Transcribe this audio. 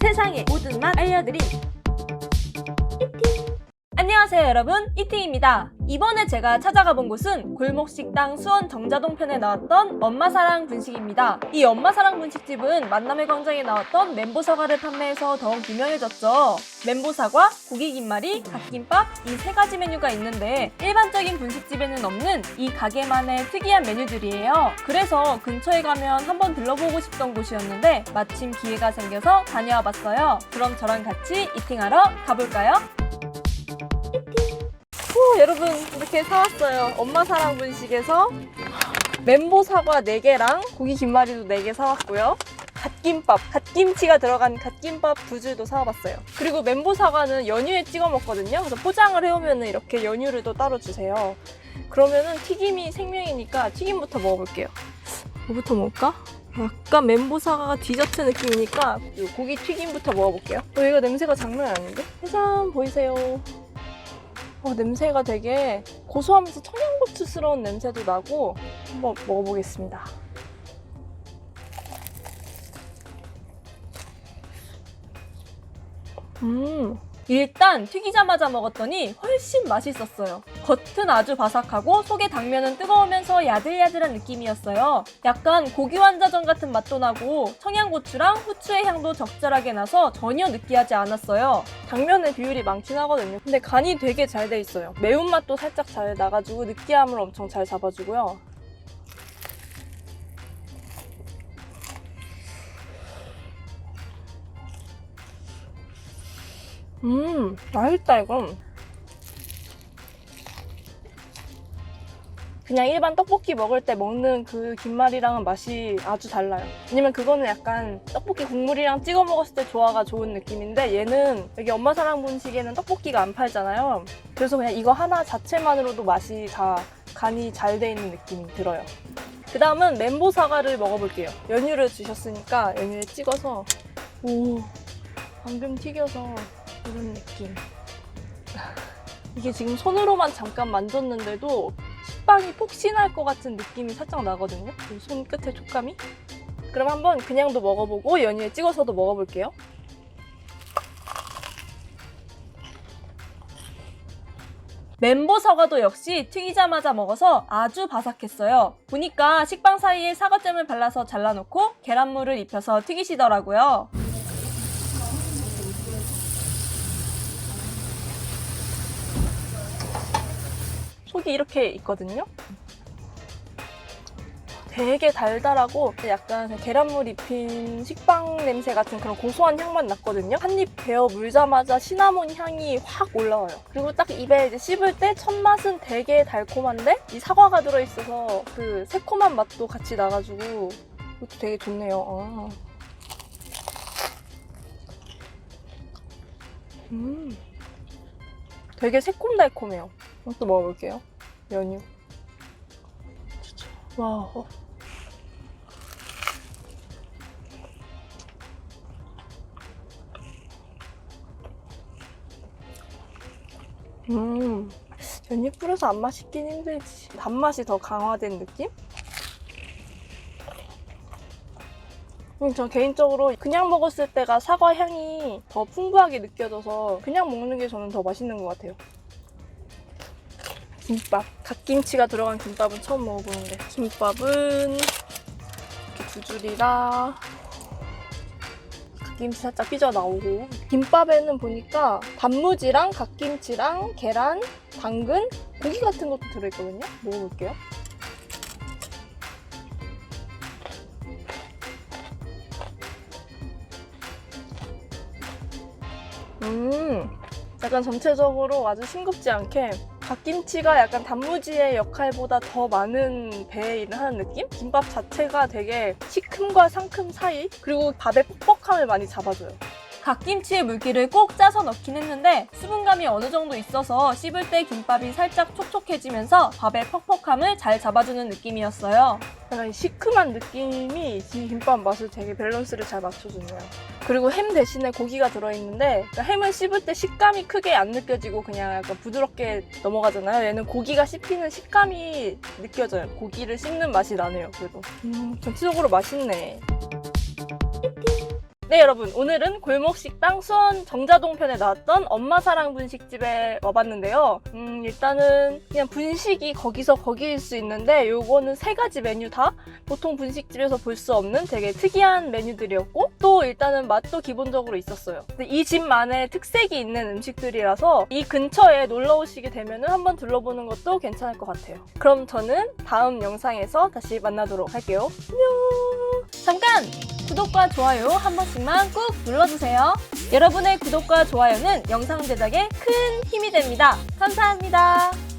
세상의 모든 맛 알려드림 안녕하세요 여러분. 이팅입니다. 이번에 제가 찾아가 본 곳은 골목식당 수원 정자동 편에 나왔던 엄마사랑 분식입니다. 이 엄마사랑 분식집은 만남의 광장에 나왔던 멘보사과를 판매해서 더욱 유명해졌죠. 멘보사과, 고기김말이, 갓김밥 이 세 가지 메뉴가 있는데 일반적인 분식집에는 없는 이 가게만의 특이한 메뉴들이에요. 그래서 근처에 가면 한번 들러보고 싶던 곳이었는데 마침 기회가 생겨서 다녀와 봤어요. 그럼 저랑 같이 이팅하러 가볼까요? 오, 여러분 이렇게 사왔어요. 엄마 사랑 분식에서 멘보 사과 4개랑 고기 김말이도 4개 사왔고요. 갓김밥, 갓김치가 들어간 갓김밥 두 줄도 사와봤어요. 그리고 멘보 사과는 연유에 찍어 먹거든요. 그래서 포장을 해오면 이렇게 연유를 또 따로 주세요. 그러면은 튀김이 생명이니까 튀김부터 먹어볼게요. 뭐부터 먹을까? 약간 멘보 사과가 디저트 느낌이니까 이 고기 튀김부터 먹어볼게요. 어, 이거 냄새가 장난 아닌데? 짜잔 보이세요? 어, 냄새가 되게 고소하면서 청양고추스러운 냄새도 나고 한번 먹어보겠습니다. 음, 일단 튀기자마자 먹었더니 훨씬 맛있었어요. 겉은 아주 바삭하고 속의 당면은 뜨거우면서 야들야들한 느낌이었어요. 약간 고기 완자전 같은 맛도 나고 청양고추랑 후추의 향도 적절하게 나서 전혀 느끼하지 않았어요. 당면의 비율이 많긴 하거든요. 근데 간이 되게 잘 돼 있어요. 매운맛도 살짝 잘 나가지고 느끼함을 엄청 잘 잡아주고요. 음, 맛있다, 이건. 그냥 일반 떡볶이 먹을 때 먹는 그 김말이랑은 맛이 아주 달라요. 왜냐면 그거는 약간 떡볶이 국물이랑 찍어 먹었을 때 조화가 좋은 느낌인데 얘는 여기 엄마 사랑 분식에는 떡볶이가 안 팔잖아요. 그래서 그냥 이거 하나 자체만으로도 맛이 다 간이 잘 돼 있는 느낌이 들어요. 그 다음은 멘보 사과를 먹어볼게요. 연유를 주셨으니까 연유에 찍어서 오 방금 튀겨서 이런 느낌. 이게 지금 손으로만 잠깐 만졌는데도 식빵이 폭신할 것 같은 느낌이 살짝 나거든요. 이 손끝의 촉감이. 그럼 한번 그냥도 먹어보고 연유에 찍어서도 먹어볼게요. 멘보 사과도 역시 튀기자마자 먹어서 아주 바삭했어요. 보니까 식빵 사이에 사과잼을 발라서 잘라놓고 계란물을 입혀서 튀기시더라고요. 속이 이렇게 있거든요. 되게 달달하고 약간 계란물 입힌 식빵 냄새 같은 그런 고소한 향만 났거든요. 한입 베어 물자마자 시나몬 향이 확 올라와요. 그리고 딱 입에 이제 씹을 때 첫 맛은 되게 달콤한데 이 사과가 들어있어서 그 새콤한 맛도 같이 나가지고 이것도 되게 좋네요. 아. 음. 되게 새콤달콤해요. 이것도 먹어볼게요. 연유. 와. 어. 음. 연유 뿌려서 안 맛있긴 힘들지. 단맛이 더 강화된 느낌? 음, 저 개인적으로 그냥 먹었을 때가 사과 향이 더 풍부하게 느껴져서 그냥 먹는 게 저는 더 맛있는 것 같아요. 김밥. 갓김치가 들어간 김밥은 처음 먹어보는데. 김밥은 이렇게 두 줄이라 갓김치 살짝 삐져 나오고. 김밥에는 보니까 단무지랑 갓김치랑 계란, 당근, 고기 같은 것도 들어있거든요. 먹어볼게요. 음, 약간 전체적으로 아주 싱겁지 않게 갓김치가 약간 단무지의 역할보다 더 많은 배에 일을 하는 느낌? 김밥 자체가 되게 시큼과 상큼 사이? 그리고 밥의 퍽퍽함을 많이 잡아줘요. 갓김치의 물기를 꼭 짜서 넣긴 했는데 수분감이 어느 정도 있어서 씹을 때 김밥이 살짝 촉촉해지면서 밥의 퍽퍽함을 잘 잡아주는 느낌이었어요. 약간 이 시큼한 느낌이 이 김밥 맛을 되게 밸런스를 잘 맞춰주네요. 그리고 햄 대신에 고기가 들어있는데 그러니까 햄은 씹을 때 식감이 크게 안 느껴지고 그냥 약간 부드럽게 넘어가잖아요. 얘는 고기가 씹히는 식감이 느껴져요. 고기를 씹는 맛이 나네요. 그래도 음, 전체적으로 맛있네. 네 여러분. 오늘은 골목식당 수원 정자동 편에 나왔던 엄마사랑 분식집에 와봤는데요. 음 일단은 그냥 분식이 거기서 거기일 수 있는데 요거는 세 가지 메뉴 다 보통 분식집에서 볼 수 없는 되게 특이한 메뉴들이었고 또 일단은 맛도 기본적으로 있었어요. 이 집만의 특색이 있는 음식들이라서 이 근처에 놀러 오시게 되면 한번 둘러보는 것도 괜찮을 것 같아요. 그럼 저는 다음 영상에서 다시 만나도록 할게요. 안녕 잠깐! 구독과 좋아요 한 번씩만 꾹 눌러주세요. 여러분의 구독과 좋아요는 영상 제작에 큰 힘이 됩니다. 감사합니다.